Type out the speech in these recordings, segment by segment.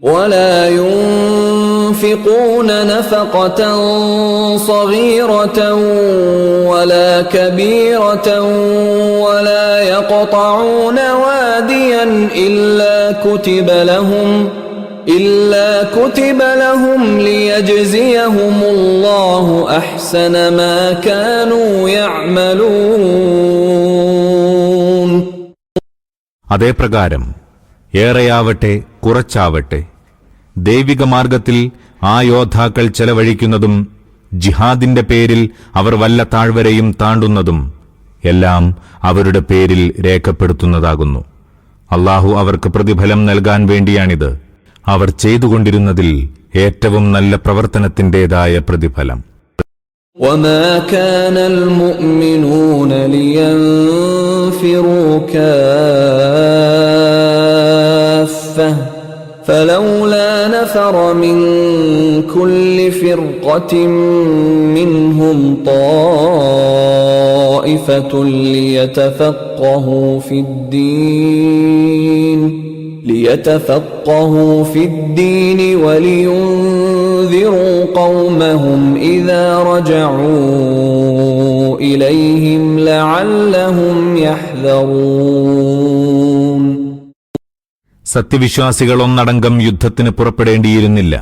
ولا ينفقون نفقة صغيرة ولا كبيرة ولا يقطعون واديا إلا كتب لهم إلا كتب لهم ليجزيهم الله أحسن ما كانوا يعملون അതേപ്രകാരം ഏറെയാവട്ടെ കുറച്ചാവട്ടെ ദൈവിക മാർഗത്തിൽ ആ യോദ്ധാക്കൾ ചെലവഴിക്കുന്നതും ജിഹാദിന്റെ പേരിൽ അവർ വല്ല താഴ്വരയും താണ്ടുന്നതും എല്ലാം അവരുടെ പേരിൽ രേഖപ്പെടുത്തുന്നതാകുന്നു അള്ളാഹു അവർക്ക് പ്രതിഫലം നൽകാൻ വേണ്ടിയാണിത് അവർ ചെയ്തുകൊണ്ടിരുന്നതിൽ ഏറ്റവും നല്ല പ്രവർത്തനത്തിന്റേതായ പ്രതിഫലം وما كان المؤمنون لينفروا كافة فلولا نفر من كل فرقة منهم طائفة ليتفقهوا في الدين ليتفقهوا في الدين ولينذروا قومهم إذا رجعوا إليهم لعلهم يحذرون. സത്യവിശ്വാസികൾ ഒന്നടങ്കം യുദ്ധത്തിന് പുറപ്പെടേണ്ടിയിരുന്നില്ല.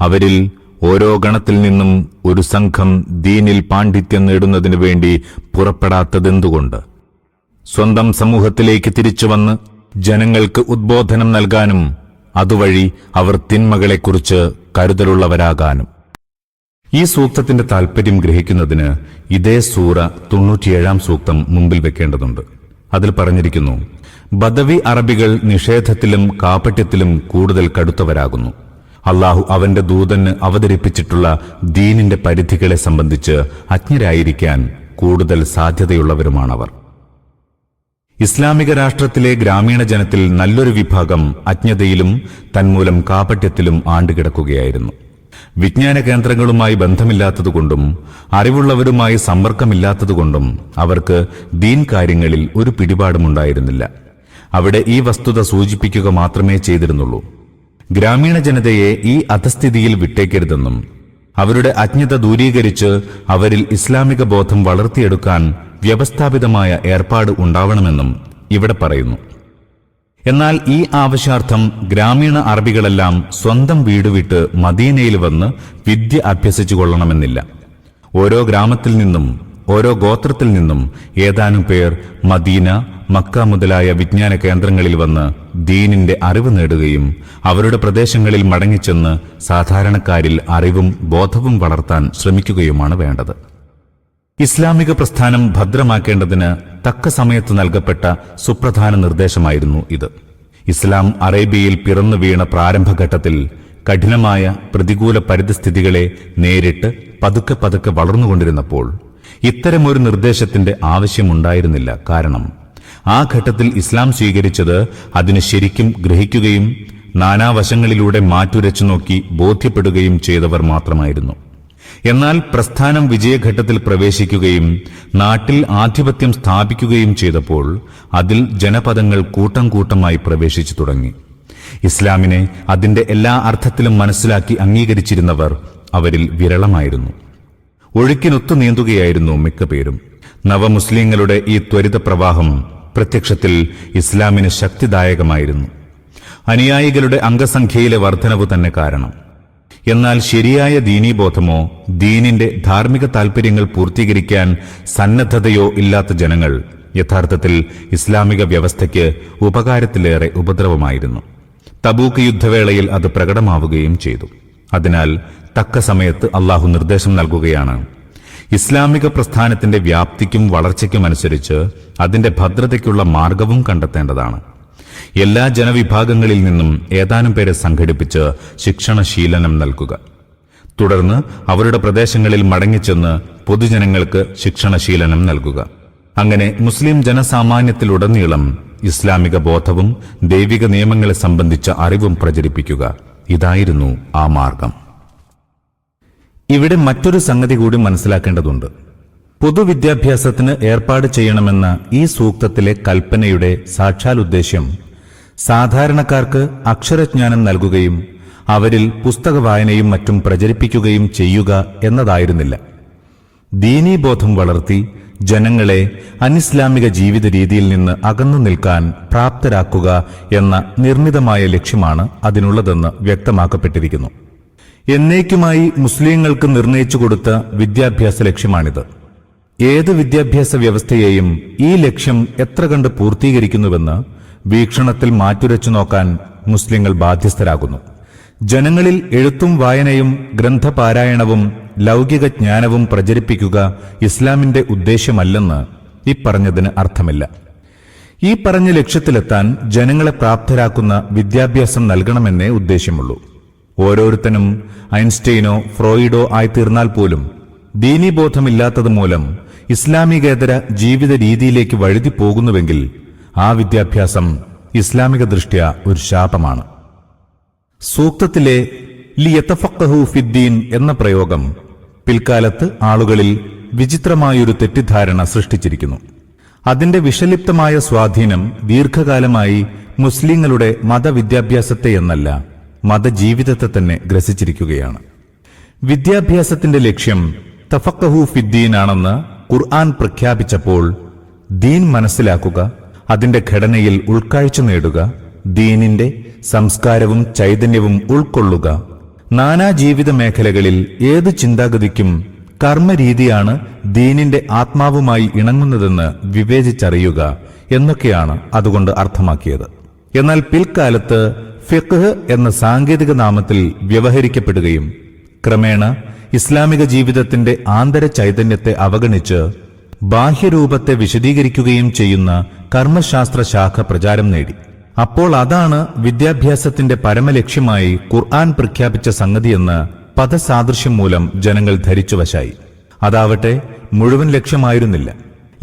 അവരിൽ ഓരോ ഗണത്തിൽ നിന്നും ഒരു സംഘം ദീനിൽ പാണ്ഡിത്യം നേടുന്നതിനു വേണ്ടി പുറപ്പെടാത്തതെന്തുകൊണ്ട്? സ്വന്തം സമൂഹത്തിലേക്ക് തിരിച്ചുവന്ന് ജനങ്ങൾക്ക് ഉദ്ബോധനം നൽകാനും അതുവഴി അവർ തിന്മകളെക്കുറിച്ച് കരുതലുള്ളവരാകാനും. ഈ സൂക്തത്തിന്റെ താൽപര്യം ഗ്രഹിക്കുന്നതിന് ഇതേ സൂറ തൊണ്ണൂറ്റിയേഴാം സൂക്തം മുമ്പിൽ വെക്കേണ്ടതുണ്ട്. അതിൽ പറഞ്ഞിരിക്കുന്നു ബദവി അറബികൾ നിഷേധത്തിലും കാപട്യത്തിലും കൂടുതൽ കടുത്തവരാകുന്നു. അള്ളാഹു അവന്റെ ദൂതന് അവതരിപ്പിച്ചിട്ടുള്ള ദീനിന്റെ പരിധികളെ സംബന്ധിച്ച് അജ്ഞരായിരിക്കാൻ കൂടുതൽ സാധ്യതയുള്ളവരുമാണവർ. ഇസ്ലാമിക രാഷ്ട്രത്തിലെ ഗ്രാമീണ ജനത്തിൽ നല്ലൊരു വിഭാഗം അജ്ഞതയിലും തന്മൂലം കാപട്യത്തിലും ആണ്ടുകിടക്കുകയായിരുന്നു. വിജ്ഞാന കേന്ദ്രങ്ങളുമായി ബന്ധമില്ലാത്തതുകൊണ്ടും അറിവുള്ളവരുമായി സമ്പർക്കമില്ലാത്തതുകൊണ്ടും അവർക്ക് ദീൻ കാര്യങ്ങളിൽ ഒരു പിടിപാടുമുണ്ടായിരുന്നില്ല. അവിടെ ഈ വസ്തുത സൂചിപ്പിക്കുക മാത്രമേ ചെയ്തിരുന്നുള്ളൂ. ഗ്രാമീണ ജനതയെ ഈ അധസ്ഥിതിയിൽ വിട്ടേക്കരുതെന്നും അവരുടെ അജ്ഞത ദൂരീകരിച്ച് അവരിൽ ഇസ്ലാമിക ബോധം വളർത്തിയെടുക്കാൻ വ്യവസ്ഥാപിതമായ ഏർപ്പാട് ഉണ്ടാവണമെന്നും ഇവിടെ പറയുന്നു. എന്നാൽ ഈ ആവശ്യാർത്ഥം ഗ്രാമീണ അറബികളെല്ലാം സ്വന്തം വീട് വിട്ട് മദീനയിൽ വന്ന് വിദ്യ അഭ്യസിച്ചു കൊള്ളണമെന്നില്ല ഓരോ ഗ്രാമത്തിൽ നിന്നും ഓരോ ഗോത്രത്തിൽ നിന്നും ഏതാനും പേർ മദീന മക്ക മുതലായ വിജ്ഞാന കേന്ദ്രങ്ങളിൽ വന്ന് ദീനിന്റെ അറിവ് നേടുകയും അവരുടെ പ്രദേശങ്ങളിൽ മടങ്ങിച്ചെന്ന് സാധാരണക്കാരിൽ അറിവും ബോധവും വളർത്താൻ ശ്രമിക്കുകയുമാണ് വേണ്ടത്. ഇസ്ലാമിക പ്രസ്ഥാനം ഭദ്രമാക്കേണ്ടതിന് തക്ക സമയത്ത് നൽകപ്പെട്ട സുപ്രധാന നിർദ്ദേശമായിരുന്നു ഇത്. ഇസ്ലാം അറേബ്യയിൽ പിറന്നു വീണ പ്രാരംഭഘട്ടത്തിൽ കഠിനമായ പ്രതികൂല പരിതസ്ഥിതികളെ നേരിട്ട് പതുക്കെ പതുക്കെ വളർന്നുകൊണ്ടിരുന്നപ്പോൾ ഇത്തരമൊരു നിർദ്ദേശത്തിന്റെ ആവശ്യമുണ്ടായിരുന്നില്ല. കാരണം ആ ഘട്ടത്തിൽ ഇസ്ലാം സ്വീകരിച്ചത് അതിന് ശരിക്കും ഗ്രഹിക്കുകയും നാനാവശങ്ങളിലൂടെ മാറ്റുരച്ചു നോക്കി ബോധ്യപ്പെടുകയും ചെയ്തവർ മാത്രമായിരുന്നു. എന്നാൽ പ്രസ്ഥാനം വിജയഘട്ടത്തിൽ പ്രവേശിക്കുകയും നാട്ടിൽ ആധിപത്യം സ്ഥാപിക്കുകയും ചെയ്തപ്പോൾ അതിൽ ജനപദങ്ങൾ കൂട്ടം കൂട്ടമായി പ്രവേശിച്ചു തുടങ്ങി. ഇസ്ലാമിനെ അതിന്റെ എല്ലാ അർത്ഥത്തിലും മനസ്സിലാക്കി അംഗീകരിച്ചിരുന്നവർ അവരിൽ വിരളമായിരുന്നു. ഒഴുക്കിനൊത്തു നീന്തുകയായിരുന്നു മിക്ക പേരും നവമുസ്ലിങ്ങളുടെ ഈ ത്വരിത പ്രവാഹം പ്രത്യക്ഷത്തിൽ ഇസ്ലാമിന് ശക്തിദായകമായിരുന്നു. അനുയായികളുടെ അംഗസംഖ്യയിലെ വർധനവ് തന്നെ കാരണം. എന്നാൽ ശരിയായ ദീനീബോധമോ ദീനിന്റെ ധാർമ്മിക താൽപര്യങ്ങൾ പൂർത്തീകരിക്കാൻ സന്നദ്ധതയോ ഇല്ലാത്ത ജനങ്ങൾ യഥാർത്ഥത്തിൽ ഇസ്ലാമിക വ്യവസ്ഥയ്ക്ക് ഉപകാരത്തിലേറെ ഉപദ്രവമായിരുന്നു. തബൂക്ക് യുദ്ധവേളയിൽ അത് പ്രകടമാവുകയും ചെയ്തു. അതിനാൽ തക്ക സമയത്ത് അള്ളാഹു നിർദ്ദേശം നൽകുകയാണ്. ഇസ്ലാമിക പ്രസ്ഥാനത്തിന്റെ വ്യാപ്തിക്കും വളർച്ചയ്ക്കും അനുസരിച്ച് അതിന്റെ ഭദ്രതയ്ക്കുള്ള മാർഗവും കണ്ടെത്തേണ്ടതാണ്. എല്ലാ ജനവിഭാഗങ്ങളിൽ നിന്നും ഏതാനും പേരെ സംഘടിപ്പിച്ച് ശിക്ഷണശീലനം നൽകുക. തുടർന്ന് അവരുടെ പ്രദേശങ്ങളിൽ മടങ്ങിച്ചെന്ന് പൊതുജനങ്ങൾക്ക് ശിക്ഷണശീലനം നൽകുക. അങ്ങനെ മുസ്ലിം ജനസാമാന്യത്തിലുടനീളം ഇസ്ലാമിക ബോധവും ദൈവിക നിയമങ്ങളെ സംബന്ധിച്ച അറിവും പ്രചരിപ്പിക്കുക. ഇതായിരുന്നു ആ മാർഗം. ഇവിടെ മറ്റൊരു സംഗതി കൂടി മനസ്സിലാക്കേണ്ടതുണ്ട്. പൊതുവിദ്യാഭ്യാസത്തിന് ഏർപ്പാട് ചെയ്യണമെന്ന ഈ സൂക്തത്തിലെ കൽപ്പനയുടെ സാക്ഷാൽ ഉദ്ദേശ്യം സാധാരണക്കാർക്ക് അക്ഷരജ്ഞാനം നൽകുകയും അവരിൽ പുസ്തക വായനയും മറ്റും പ്രചരിപ്പിക്കുകയും ചെയ്യുക എന്നതായിരുന്നില്ല. ദീനീബോധം വളർത്തി ജനങ്ങളെ അനിസ്ലാമിക ജീവിത രീതിയിൽ നിന്ന് അകന്നു നിൽക്കാൻ പ്രാപ്തരാക്കുക എന്ന നിർണിതമായ ലക്ഷ്യമാണ് അതിനുള്ളതെന്ന് വ്യക്തമാക്കപ്പെട്ടിരിക്കുന്നു. എന്നേക്കുമായി മുസ്ലിങ്ങൾക്ക് നിർണയിച്ചു കൊടുത്ത വിദ്യാഭ്യാസ ലക്ഷ്യമാണിത്. ഏത് വിദ്യാഭ്യാസ വ്യവസ്ഥയെയും ഈ ലക്ഷ്യം എത്ര കണ്ട് പൂർത്തീകരിക്കുന്നുവെന്ന് വീക്ഷണത്തിൽ മാറ്റുരച്ചു നോക്കാൻ മുസ്ലിങ്ങൾ ബാധ്യസ്ഥരാകുന്നു. ജനങ്ങളിൽ എഴുത്തും വായനയും ഗ്രന്ഥപാരായണവും ലൗകിക ജ്ഞാനവും പ്രചരിപ്പിക്കുക ഇസ്ലാമിന്റെ ഉദ്ദേശ്യമല്ലെന്ന് ഈ പറഞ്ഞതിന് അർത്ഥമില്ല. ഈ പറഞ്ഞ ലക്ഷ്യത്തിലെത്താൻ ജനങ്ങളെ പ്രാപ്തരാക്കുന്ന വിദ്യാഭ്യാസം നൽകണമെന്നേ ഉദ്ദേശ്യമുള്ളൂ. ഓരോരുത്തനും ഐൻസ്റ്റൈനോ ഫ്രോയിഡോ ആയിത്തീർന്നാൽ പോലും ദീനീബോധമില്ലാത്തത് മൂലം ഇസ്ലാമികേതര ജീവിത രീതിയിലേക്ക് വഴുതി പോകുന്നുവെങ്കിൽ ആ വിദ്യാഭ്യാസം ഇസ്ലാമിക ദൃഷ്ട്യ ഒരു ശാപമാണ്. സൂക്തത്തിലെ ലിയത്തഫക്കഹു ഫിദ്ദീൻ എന്ന പ്രയോഗം പിൽക്കാലത്ത് ആളുകളിൽ വിചിത്രമായൊരു തെറ്റിദ്ധാരണ സൃഷ്ടിച്ചിരിക്കുന്നു. അതിന്റെ വിഷലിപ്തമായ സ്വാധീനം ദീർഘകാലമായി മുസ്ലിങ്ങളുടെ മതവിദ്യാഭ്യാസത്തെ എന്നല്ല മതജീവിതത്തെ തന്നെ ഗ്രസിച്ചിരിക്കുകയാണ്. വിദ്യാഭ്യാസത്തിന്റെ ലക്ഷ്യം തഫക്കഹു ഫിദ്ദീനാണെന്ന് ഖുർആൻ പ്രഖ്യാപിച്ചപ്പോൾ ദീൻ മനസ്സിലാക്കുക അതിന്റെ ഘടനയിൽ ഉൾക്കാഴ്ച നേടുക ദീനിന്റെ സംസ്കാരവും ചൈതന്യവും ഉൾക്കൊള്ളുക. നാനാ ജീവിത മേഖലകളിൽ ഏത് ചിന്താഗതിക്കും കർമ്മരീതിയാണ് ദീനിന്റെ ആത്മാവുമായി ഇണങ്ങുന്നതെന്ന് വിവേചിച്ചറിയുക എന്നൊക്കെയാണ് അതുകൊണ്ട് അർത്ഥമാക്കിയത്. എന്നാൽ പിൽക്കാലത്ത് ഫിഖ് എന്ന സാങ്കേതിക നാമത്തിൽ വ്യവഹരിക്കപ്പെടുകയും ക്രമേണ ഇസ്ലാമിക ജീവിതത്തിന്റെ ആന്തര ചൈതന്യത്തെ അവഗണിച്ച് ബാഹ്യരൂപത്തെ വിശദീകരിക്കുകയും ചെയ്യുന്ന കർമ്മശാസ്ത്ര ശാഖ പ്രചാരം നേടി. അപ്പോൾ അതാണ് വിദ്യാഭ്യാസത്തിന്റെ പരമലക്ഷ്യമായി ഖുർആൻ പ്രഖ്യാപിച്ച സംഗതിയെന്ന് പദസാദൃശ്യം മൂലം ജനങ്ങൾ ധരിച്ചുവശായി. അതാവട്ടെ മുഴുവൻ ലക്ഷ്യമായിരുന്നില്ല.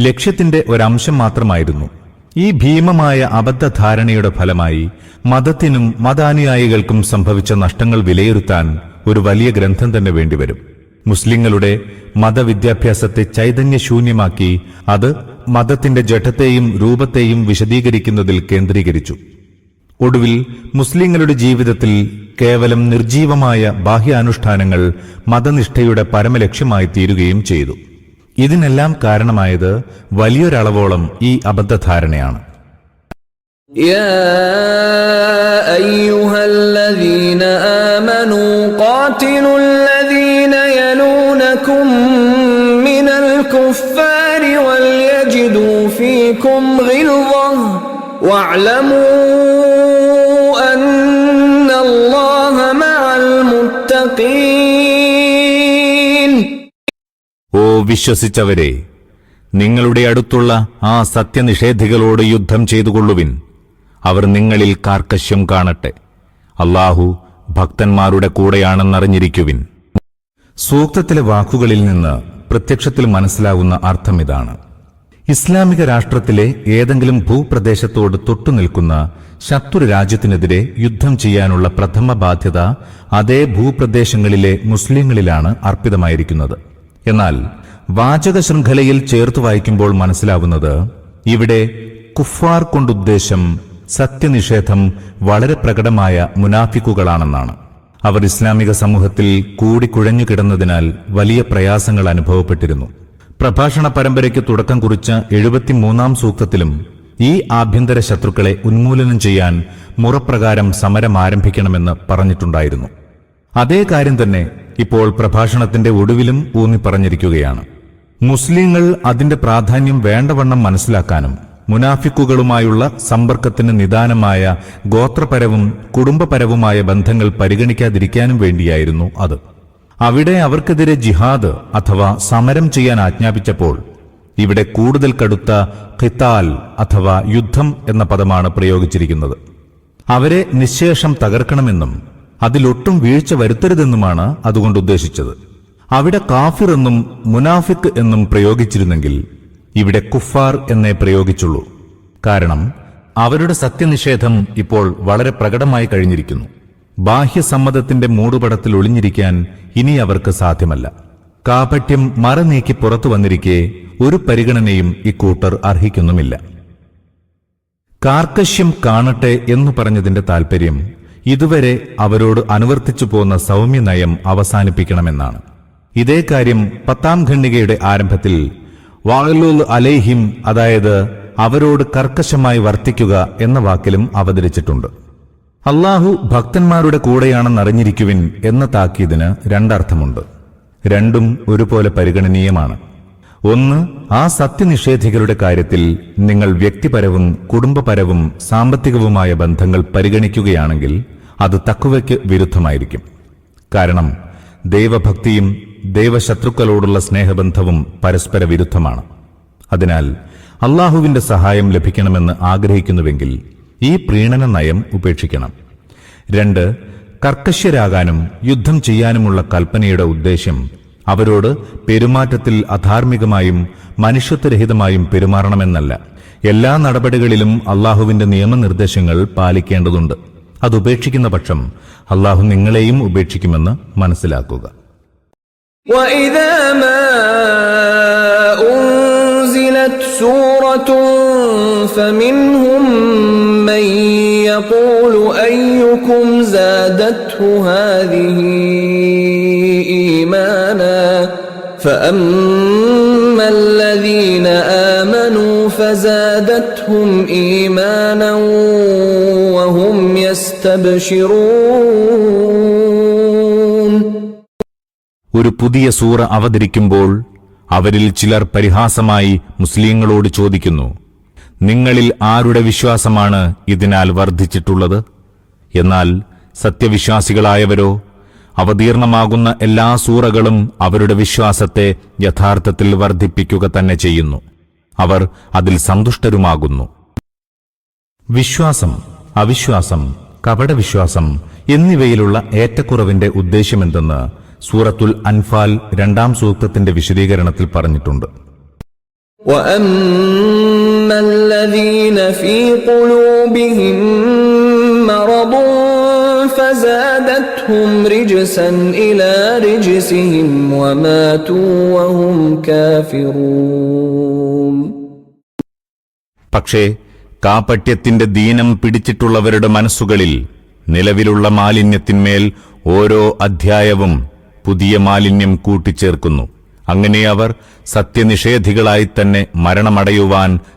ലക്ഷ്യത്തിന്റെ ഒരംശം മാത്രമായിരുന്നു. ഈ ഭീമമായ അബദ്ധധാരണയുടെ ഫലമായി മതത്തിനും മതാനുയായികൾക്കും സംഭവിച്ച നഷ്ടങ്ങൾ വിലയിരുത്താൻ ഒരു വലിയ ഗ്രന്ഥം തന്നെ വേണ്ടിവരും. മുസ്ലിങ്ങളുടെ മതവിദ്യാഭ്യാസത്തെ ചൈതന്യശൂന്യമാക്കി അത് മതത്തിന്റെ ജഠത്തെയും രൂപത്തെയും വിശദീകരിക്കുന്നതിൽ കേന്ദ്രീകരിച്ചു. ഒടുവിൽ മുസ്ലിങ്ങളുടെ ജീവിതത്തിൽ കേവലം നിർജീവമായ ബാഹ്യാനുഷ്ഠാനങ്ങൾ മതനിഷ്ഠയുടെ പരമലക്ഷ്യമായി തീരുകയും ചെയ്തു. ഇതിനെല്ലാം കാരണമായത് വലിയൊരളവോളം ഈ അബദ്ധധാരണയാണ്. يا واعلموا أن الله مع المتقين ഓ വിശ്വസിച്ചവരെ നിങ്ങളുടെ അടുത്തുള്ള ആ സത്യനിഷേധികളോട് യുദ്ധം ചെയ്തുകൊള്ളുവിൻ അവർ നിങ്ങളിൽ കാർക്കശ്യം കാണട്ടെ അള്ളാഹു ഭക്തന്മാരുടെ കൂടെയാണെന്നറിഞ്ഞിരിക്കുവിൻ സൂക്തത്തിലെ വാക്കുകളിൽ നിന്ന് പ്രത്യക്ഷത്തിൽ മനസ്സിലാവുന്ന അർത്ഥം ഇതാണ് ഇസ്ലാമിക രാഷ്ട്രത്തിലെ ഏതെങ്കിലും ഭൂപ്രദേശത്തോട് തൊട്ടുനിൽക്കുന്ന ശത്രു രാജ്യത്തിനെതിരെ യുദ്ധം ചെയ്യാനുള്ള പ്രഥമ ബാധ്യത അതേ ഭൂപ്രദേശങ്ങളിലെ മുസ്ലിങ്ങളിലാണ് അർപ്പിതമായിരിക്കുന്നത്. എന്നാൽ വാചക ശൃംഖലയിൽ ചേർത്ത് വായിക്കുമ്പോൾ മനസ്സിലാവുന്നത് ഇവിടെ കുഫാർ കൊണ്ടുദ്ദേശം സത്യനിഷേധം വളരെ പ്രകടമായ മുനാഫിക്കുകളാണെന്നാണ്. അവർ ഇസ്ലാമിക സമൂഹത്തിൽ കൂടിക്കുഴഞ്ഞു കിടന്നതിനാൽ വലിയ പ്രയാസങ്ങൾ അനുഭവപ്പെട്ടിരുന്നു. പ്രഭാഷണ പരമ്പരയ്ക്ക് തുടക്കം കുറിച്ച എഴുപത്തിമൂന്നാം സൂക്തത്തിലും ഈ ആഭ്യന്തര ശത്രുക്കളെ ഉന്മൂലനം ചെയ്യാൻ മുറപ്രകാരം സമരം ആരംഭിക്കണമെന്ന് പറഞ്ഞിട്ടുണ്ടായിരുന്നു. അതേ കാര്യം തന്നെ ഇപ്പോൾ പ്രഭാഷണത്തിന്റെ ഒടുവിലും ഊന്നി പറഞ്ഞിരിക്കുകയാണ്. മുസ്ലിങ്ങൾ അതിന്റെ പ്രാധാന്യം വേണ്ടവണ്ണം മനസ്സിലാക്കാനും മുനാഫിക്കുകളുമായുള്ള സമ്പർക്കത്തിന് നിദാനമായ ഗോത്രപരവും കുടുംബപരവുമായ ബന്ധങ്ങൾ പരിഗണിക്കാതിരിക്കാനും വേണ്ടിയായിരുന്നു അത്. അവിടെ അവർക്കെതിരെ ജിഹാദ് അഥവാ സമരം ചെയ്യാൻ ആജ്ഞാപിച്ചപ്പോൾ ഇവിടെ കൂടുതൽ കടുത്ത ഖിത്താൽ അഥവാ യുദ്ധം എന്ന പദമാണ് പ്രയോഗിച്ചിരിക്കുന്നത്. അവരെ നിശേഷം തകർക്കണമെന്നും അതിലൊട്ടും വീഴ്ച വരുത്തരുതെന്നുമാണ് അതുകൊണ്ട് ഉദ്ദേശിച്ചത്. അവിടെ കാഫിർ എന്നും മുനാഫിക് എന്നും പ്രയോഗിച്ചിരുന്നെങ്കിൽ ഇവിടെ കുഫാർ എന്നേ പ്രയോഗിച്ചുള്ളൂ. കാരണം അവരുടെ സത്യനിഷേധം ഇപ്പോൾ വളരെ പ്രകടമായി കഴിഞ്ഞിരിക്കുന്നു. ബാഹ്യസമ്മതത്തിന്റെ മൂടുപടത്തിൽ ഒളിഞ്ഞിരിക്കാൻ ഇനി അവർക്ക് സാധ്യമല്ല. കാപട്യം മറനീക്കി പുറത്തു വന്നിരിക്കെ ഒരു പരിഗണനയും ഇക്കൂട്ടർ അർഹിക്കുന്നുമില്ല. കാർക്കശ്യം കാണട്ടെ എന്നു പറഞ്ഞതിന്റെ താൽപര്യം ഇതുവരെ അവരോട് അനുവർത്തിച്ചു പോന്ന സൗമ്യ നയം അവസാനിപ്പിക്കണമെന്നാണ്. ഇതേ കാര്യം പത്താം ഖണ്ഡികയുടെ ആരംഭത്തിൽ വാളുൽ അലേഹിം അതായത് അവരോട് കർക്കശമായി വർത്തിക്കുക എന്ന വാക്കിലും അവതരിച്ചിട്ടുണ്ട്. അള്ളാഹു ഭക്തന്മാരുടെ കൂടെയാണെന്നറിഞ്ഞിരിക്കുവിൻ എന്ന താക്കീതിന് രണ്ടർത്ഥമുണ്ട്. രണ്ടും ഒരുപോലെ പരിഗണനീയമാണ്. ഒന്ന് ആ സത്യനിഷേധികളുടെ കാര്യത്തിൽ നിങ്ങൾ വ്യക്തിപരവും കുടുംബപരവും സാമ്പത്തികവുമായ ബന്ധങ്ങൾ പരിഗണിക്കുകയാണെങ്കിൽ അത് തക്കുവയ്ക്ക് വിരുദ്ധമായിരിക്കും. കാരണം ദൈവഭക്തിയും ദൈവശത്രുക്കളോടുള്ള സ്നേഹബന്ധവും പരസ്പര വിരുദ്ധമാണ്. അതിനാൽ അള്ളാഹുവിന്റെ സഹായം ലഭിക്കണമെന്ന് ആഗ്രഹിക്കുന്നുവെങ്കിൽ ഈ പ്രീണന നയം ഉപേക്ഷിക്കണം രണ്ട് കർക്കശ്യരാകാനും യുദ്ധം ചെയ്യാനുമുള്ള കൽപ്പനയുടെ ഉദ്ദേശ്യം അവരോട് പെരുമാറ്റത്തിൽ അധാർമികമായും മനുഷ്യത്വരഹിതമായും പെരുമാറണമെന്നല്ല എല്ലാ നടപടികളിലും അള്ളാഹുവിന്റെ നിയമനിർദ്ദേശങ്ങൾ പാലിക്കേണ്ടതുണ്ട് അത് ഉപേക്ഷിക്കുന്ന പക്ഷം അള്ളാഹു നിങ്ങളെയും ഉപേക്ഷിക്കുമെന്ന് മനസ്സിലാക്കുക وإذا ما أنزلت سورة فمنهم من يقول أيكم زادته هذه إيمانا فأما الذين آمنوا فزادتهم إيمانا وهم يستبشرون ഒരു പുതിയ സൂറ അവതരിക്കുമ്പോൾ അവരിൽ ചിലർ പരിഹാസമായി മുസ്ലിങ്ങളോട് ചോദിക്കുന്നു നിങ്ങളിൽ ആരുടെ വിശ്വാസമാണ് ഇതിനാൽ വർദ്ധിച്ചിട്ടുള്ളത്? എന്നാൽ സത്യവിശ്വാസികളായവരോ അവതീർണമാകുന്ന എല്ലാ സൂറകളും അവരുടെ വിശ്വാസത്തെ യഥാർത്ഥത്തിൽ വർദ്ധിപ്പിക്കുക തന്നെ ചെയ്യുന്നു. അവർ അതിൽ സന്തുഷ്ടരുമാകുന്നു. വിശ്വാസം അവിശ്വാസം കപടവിശ്വാസം എന്നിവയിലുള്ള ഏറ്റക്കുറവിന്റെ ഉദ്ദേശ്യമെന്തെന്ന് സൂറത്തുൽ അൻഫാൽ രണ്ടാം സൂക്തത്തിന്റെ വിശദീകരണത്തിൽ പറഞ്ഞിട്ടുണ്ട്. واما الذين في قلوبهم مرض فزادتهم رجسا الى رجسهم وماتوا وهم كافرون പക്ഷേ കാപട്യത്തിന്റെ ദീനം പിടിച്ചിട്ടുള്ളവരുടെ മനസ്സുകളിൽ നിലവിലുള്ള മാലിന്യത്തിന്മേൽ ഓരോ അധ്യായവും പുതിയ മാലിന്യം കൂട്ടിച്ചേർക്കുന്നു അങ്ങനെ അവർ സത്യനിഷേധികളായി തന്നെ മരണമടയുവാൻ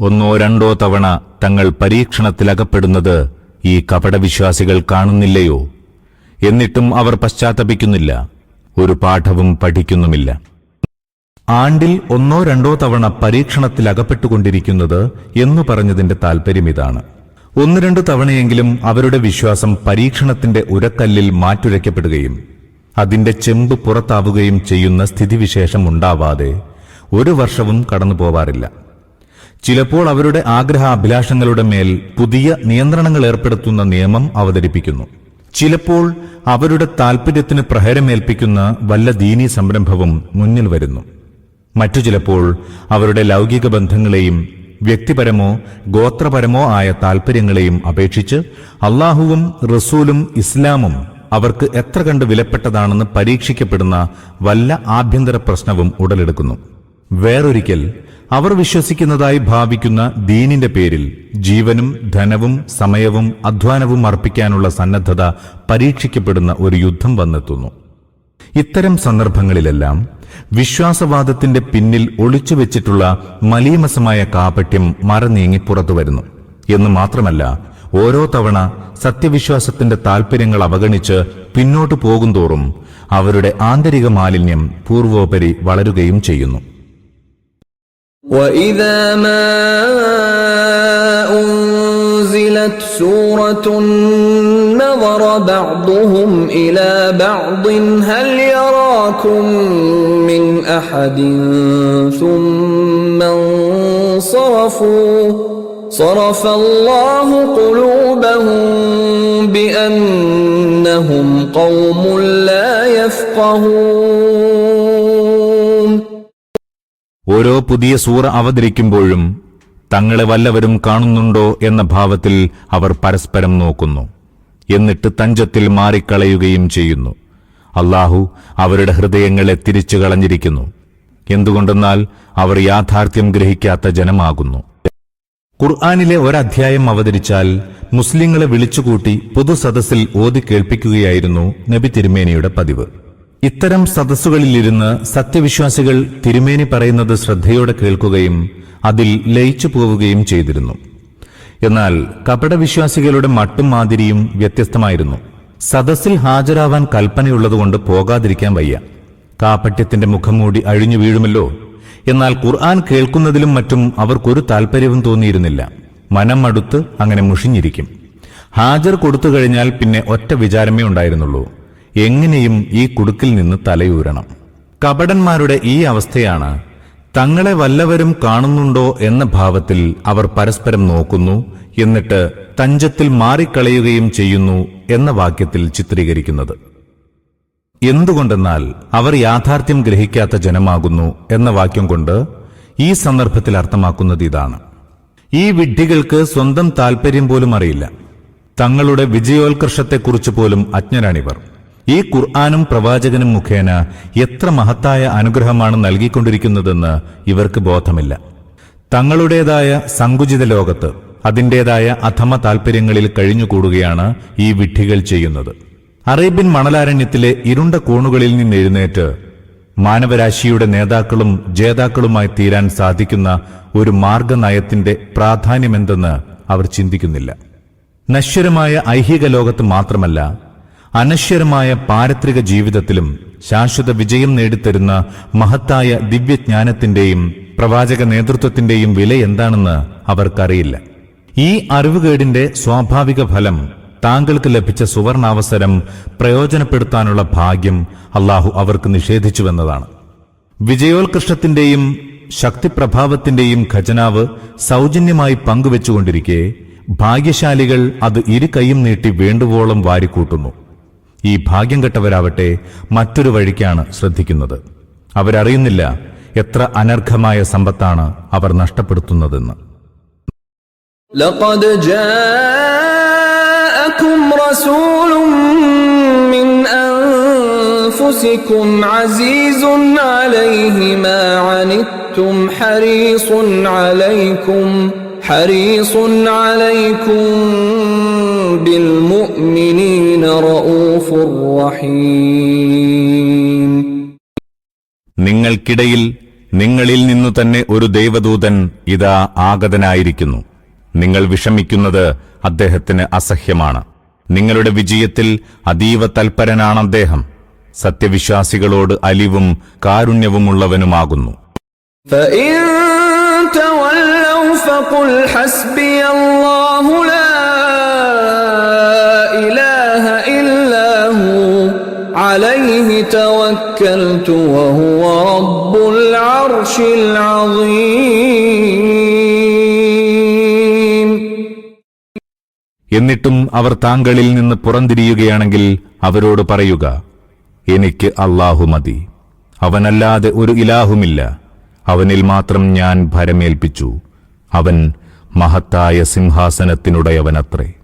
ഒന്നോ രണ്ടോ തവണ തങ്ങൾ പരീക്ഷണത്തിലകപ്പെടുന്നത് ഈ കപടവിശ്വാസികൾ കാണുന്നില്ലയോ? എന്നിട്ടും അവർ പശ്ചാത്തപിക്കുന്നില്ല. ഒരു പാഠവും പഠിക്കുന്നുമില്ല. ആണ്ടിൽ ഒന്നോ രണ്ടോ തവണ പരീക്ഷണത്തിലകപ്പെട്ടുകൊണ്ടിരിക്കുന്നത് എന്നു പറഞ്ഞതിന്റെ താൽപര്യം ഇതാണ്. ഒന്ന് രണ്ടു തവണയെങ്കിലും അവരുടെ വിശ്വാസം പരീക്ഷണത്തിന്റെ ഉരക്കല്ലിൽ മാറ്റുരയ്ക്കപ്പെടുകയും അതിന്റെ ചെമ്പ് പുറത്താവുകയും ചെയ്യുന്ന സ്ഥിതിവിശേഷം ഉണ്ടാവാതെ ഒരു വർഷവും കടന്നു പോവാറില്ല ചിലപ്പോൾ അവരുടെ ആഗ്രഹാഭിലാഷങ്ങളുടെ മേൽ പുതിയ നിയന്ത്രണങ്ങൾ ഏർപ്പെടുത്തുന്ന നിയമം അവതരിപ്പിക്കുന്നു. ചിലപ്പോൾ അവരുടെ താൽപര്യത്തിന് പ്രഹരമേൽപ്പിക്കുന്ന വല്ല ദീനി സംരംഭവും മുന്നിൽ വരുന്നു. മറ്റു ചിലപ്പോൾ അവരുടെ ലൗകിക ബന്ധങ്ങളെയും വ്യക്തിപരമോ ഗോത്രപരമോ ആയ താൽപര്യങ്ങളെയും അപേക്ഷിച്ച് അള്ളാഹുവും റസൂലും ഇസ്ലാമും അവർക്ക് എത്ര കണ്ട് വിലപ്പെട്ടതാണെന്ന് പരീക്ഷിക്കപ്പെടുന്ന വല്ല ആഭ്യന്തര പ്രശ്നവും ഉടലെടുക്കുന്നു. വേറൊരിക്കൽ അവർ വിശ്വസിക്കുന്നതായി ഭാവിക്കുന്ന ദീനിന്റെ പേരിൽ ജീവനും ധനവും സമയവും അധ്വാനവും അർപ്പിക്കാനുള്ള സന്നദ്ധത പരീക്ഷിക്കപ്പെടുന്ന ഒരു യുദ്ധം വന്നെത്തുന്നു. ഇത്തരം സന്ദർഭങ്ങളിലെല്ലാം വിശ്വാസവാദത്തിന്റെ പിന്നിൽ ഒളിച്ചു വെച്ചിട്ടുള്ള മലീമസമായ കാപട്യം മറനീങ്ങി പുറത്തുവരുന്നു എന്ന് മാത്രമല്ല ഓരോ തവണ സത്യവിശ്വാസത്തിന്റെ താൽപര്യങ്ങൾ അവഗണിച്ച് പിന്നോട്ടു പോകുന്തോറും അവരുടെ ആന്തരിക മാലിന്യം പൂർവോപരി വളരുകയും ചെയ്യുന്നു. وإذا ما أنزلت سورة نظر بعضهم إلى بعض هل يراكم من أحد ثم انصرفوا صرف الله قلوبهم قوم لا يفقهون ഓരോ പുതിയ സൂറ അവതരിക്കുമ്പോഴും തങ്ങളെ വല്ലവരും കാണുന്നുണ്ടോ എന്ന ഭാവത്തിൽ അവർ പരസ്പരം നോക്കുന്നു. എന്നിട്ട് തഞ്ചത്തിൽ മാറിക്കളയുകയും ചെയ്യുന്നു. അള്ളാഹു അവരുടെ ഹൃദയങ്ങളെ തിരിച്ചു കളഞ്ഞിരിക്കുന്നു. എന്തുകൊണ്ടെന്നാൽ അവർ യാഥാർത്ഥ്യം ഗ്രഹിക്കാത്ത ജനമാകുന്നു. ഖുർആാനിലെ ഒരധ്യായം അവതരിച്ചാൽ മുസ്ലിങ്ങളെ വിളിച്ചുകൂട്ടി പൊതുസദസ്സിൽ ഓതി കേൾപ്പിക്കുകയായിരുന്നു നബി തിരുമേനിയുടെ പതിവ്. ഇത്തരം സദസ്സുകളിലിരുന്ന് സത്യവിശ്വാസികൾ തിരുമേനി പറയുന്നത് ശ്രദ്ധയോടെ കേൾക്കുകയും അതിൽ ലയിച്ചു പോവുകയും ചെയ്തിരുന്നു. എന്നാൽ കപടവിശ്വാസികളുടെ മട്ടും മാതിരിയും വ്യത്യസ്തമായിരുന്നു. സദസ്സിൽ ഹാജരാവാൻ കൽപ്പനയുള്ളതുകൊണ്ട് പോകാതിരിക്കാൻ വയ്യ. കാപ്പട്യത്തിന്റെ മുഖം മൂടി അഴിഞ്ഞു വീഴുമല്ലോ. എന്നാൽ ഖുർആൻ കേൾക്കുന്നതിലും മറ്റും അവർക്കൊരു താൽപര്യവും തോന്നിയിരുന്നില്ല. മനം മടുത്ത് അങ്ങനെ മുഷിഞ്ഞിരിക്കും. ഹാജർ കൊടുത്തു കഴിഞ്ഞാൽ പിന്നെ ഒറ്റ വിചാരമേ ഉണ്ടായിരുന്നുള്ളൂ. എങ്ങനെയും ഈ കുടുക്കിൽ നിന്ന് തലയൂരണം. കപടന്മാരുടെ ഈ അവസ്ഥയാണ് തങ്ങളെ വല്ലവരും കാണുന്നുണ്ടോ എന്ന ഭാവത്തിൽ അവർ പരസ്പരം നോക്കുന്നു എന്നിട്ട് തഞ്ചത്തിൽ മാറിക്കളയുകയും ചെയ്യുന്നു എന്ന വാക്യത്തിൽ ചിത്രീകരിക്കുന്നത്. എന്തുകൊണ്ടെന്നാൽ അവർ യാഥാർത്ഥ്യം ഗ്രഹിക്കാത്ത ജനമാകുന്നു എന്ന വാക്യം കൊണ്ട് ഈ സന്ദർഭത്തിൽ അർത്ഥമാക്കുന്നത് ഇതാണ്. ഈ വിഡ്ഢികൾക്ക് സ്വന്തം താൽപര്യം പോലും അറിയില്ല. തങ്ങളുടെ വിജയോത്കർഷത്തെക്കുറിച്ച് പോലും അജ്ഞരാണിവർ. ഈ ഖുർആാനും പ്രവാചകനും മുഖേന എത്ര മഹത്തായ അനുഗ്രഹമാണ് നൽകിക്കൊണ്ടിരിക്കുന്നതെന്ന് ഇവർക്ക് ബോധമില്ല. തങ്ങളുടേതായ സങ്കുചിത ലോകത്ത് അതിന്റേതായ അധമ താൽപര്യങ്ങളിൽ കഴിഞ്ഞുകൂടുകയാണ് ഈ വിഡ്ഢികൾ ചെയ്യുന്നത്. അറേബ്യൻ മണലാരണ്യത്തിലെ ഇരുണ്ട കോണുകളിൽ നിന്ന് എഴുന്നേറ്റ് മാനവരാശിയുടെ നേതാക്കളും ജേതാക്കളുമായി തീരാൻ സാധിക്കുന്ന ഒരു മാർഗനയത്തിന്റെ പ്രാധാന്യമെന്തെന്ന് അവർ ചിന്തിക്കുന്നില്ല. നശ്വരമായ ഐഹിക ലോകത്ത് മാത്രമല്ല അനശ്വരമായ പാരത്രിക ജീവിതത്തിലും ശാശ്വത വിജയം നേടിത്തരുന്ന മഹത്തായ ദിവ്യജ്ഞാനത്തിന്റെയും പ്രവാചക നേതൃത്വത്തിന്റെയും വില എന്താണെന്ന് അവർക്കറിയില്ല. ഈ അറിവുകേടിന്റെ സ്വാഭാവിക ഫലം താങ്കൾക്ക് ലഭിച്ച സുവർണാവസരം പ്രയോജനപ്പെടുത്താനുള്ള ഭാഗ്യം അള്ളാഹു അവർക്ക് നിഷേധിച്ചുവെന്നതാണ്. വിജയോത്കൃഷ്ടത്തിന്റെയും ശക്തിപ്രഭാവത്തിന്റെയും ഖജനാവ് സൗജന്യമായി പങ്കുവെച്ചുകൊണ്ടിരിക്കെ ഭാഗ്യശാലികൾ അത് ഇരു കൈയും നീട്ടി വേണ്ടുവോളം വാരിക്കൂട്ടുന്നു. ഈ ഭാഗ്യം കെട്ടവരാവട്ടെ മറ്റൊരു വഴിക്കാണ് ശ്രദ്ധിക്കുന്നത് അവരറിയുന്നില്ല എത്ര അനർഘമായ സമ്പത്താണ് അവർ നഷ്ടപ്പെടുത്തുന്നതെന്ന് لقد جاءكم رسول من أنفسكم عزيز عليه ما عنتم حريص عليكم حريص عليكم بالمؤمنين رؤوف رحيم നിങ്ങൾക്കിടയിൽ നിങ്ങളിൽ നിന്നു തന്നെ ഒരു ദൈവദൂതൻ ഇതാ ആഗതനായിരിക്കുന്നു നിങ്ങൾ വിഷമിക്കുന്നത് അദ്ദേഹത്തിന് അസഹ്യമാണ് നിങ്ങളുടെ വിജയത്തിൽ അതീവ തൽപരനാണ് അദ്ദേഹം സത്യവിശ്വാസികളോട് അലിവും കാരുണ്യവുമുള്ളവനുമാകുന്നു فإن تولوا فقل حسبي الله لا إله إلا هو عليه توكلت وهو رب العرش العظيم എന്നിട്ടും അവർ താങ്കളിൽ നിന്ന് പുറംതിരിയുകയാണെങ്കിൽ അവരോട് പറയുക എനിക്ക് അല്ലാഹു മതി അവനല്ലാതെ ഒരു ഇലാഹുമില്ല അവനിൽ മാത്രം ഞാൻ ഭരമേൽപ്പിച്ചു അവൻ മഹത്തായ സിംഹാസനത്തിനുടയവനത്രേ.